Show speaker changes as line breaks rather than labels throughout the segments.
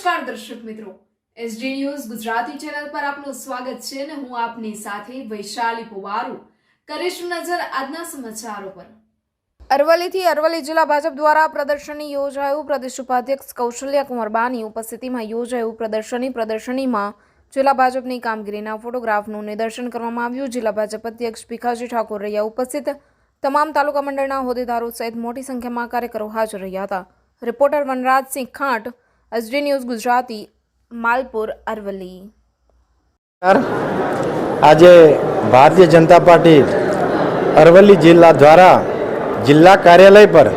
નમસ્કાર દર્શક મિત્રો. એસડી ન્યૂઝ ગુજરાતી ચેનલ પર આપનું સ્વાગત છે અને હું આપની સાથે વૈશાલી પુવારુ. કરીશું નજર આજના સમાચારો પર. અરવલ્લીથી અરવલ્લી જિલ્લા ભાજપ દ્વારા પ્રદર્શની યોજાયું. પ્રદેશ ઉપાધ્યક્ષ કૌશલ્ય કુંવર બાની ઉપસ્થિતિમાં યોજાયું પ્રદર્શની. પ્રદર્શનીમાં જિલ્લા ભાજપની કામગીરીના ફોટોગ્રાફનું નિદર્શન કરવામાં આવ્યું. જિલ્લા ભાજપ અધ્યક્ષ ભીખાજી ઠાકોર રહ્યા ઉપસ્થિત. તમામ તાલુકા મંડળના હોદ્દેદારો સહિત મોટી સંખ્યામાં કાર્યકરો હાજર રહ્યા હતા. Reporter Vanrajsinh Khant SD news Gujarati, Malpur, Aravalli.
આજે ભારતીય જનતા પાર્ટી અરવલ્લી જિલ્લા દ્વારા જિલ્લા કાર્યાલય પર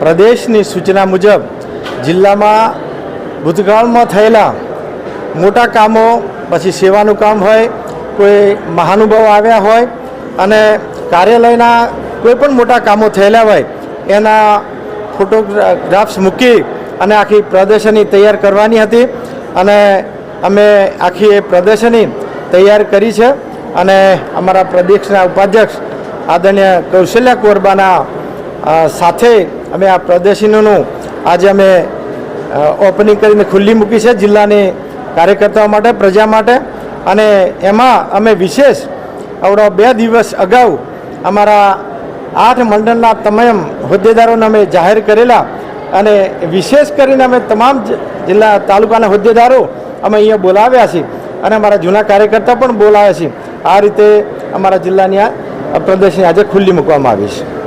પ્રદેશની સૂચના મુજબ જિલ્લામાં ભૂતકાળમાં થયેલા મોટા કામો, પછી સેવાનું કામ હોય, કોઈ મહાનુભાવ આવ્યા હોય અને કાર્યાલયના કોઈ પણ મોટા કામો થયેલા હોય, એના ફોટોગ્રાફ્સ મૂકી અને આખી પ્રદર્શની તૈયાર કરવાની હતી. અને અમે આખી એ પ્રદર્શની તૈયાર કરી છે. અને અમારા પ્રદેશના ઉપાધ્યક્ષ આદરણીય કૌશલ્યા કોરબાના સાથે અમે આ પ્રદર્શનીનું આજે અમે ઓપનિંગ કરીને ખુલ્લી મૂકી છે જિલ્લાની કાર્યકર્તાઓ માટે, પ્રજા માટે. અને એમાં અમે વિશેષ આવડો બે દિવસ અગાઉ અમારા આઠ મંડળના તમામ હોદ્દેદારોને અમે જાહેર કરેલા અને વિશેષ કરીને અમે તમામ જિલ્લા તાલુકાના હોદ્દેદારો અમે અહીંયા બોલાવ્યા છીએ અને અમારા જૂના કાર્યકર્તા પણ બોલાવ્યા છીએ આ રીતે અમારા જિલ્લાની આ પ્રદર્શની આજે ખુલ્લી મૂકવામાં આવી છે.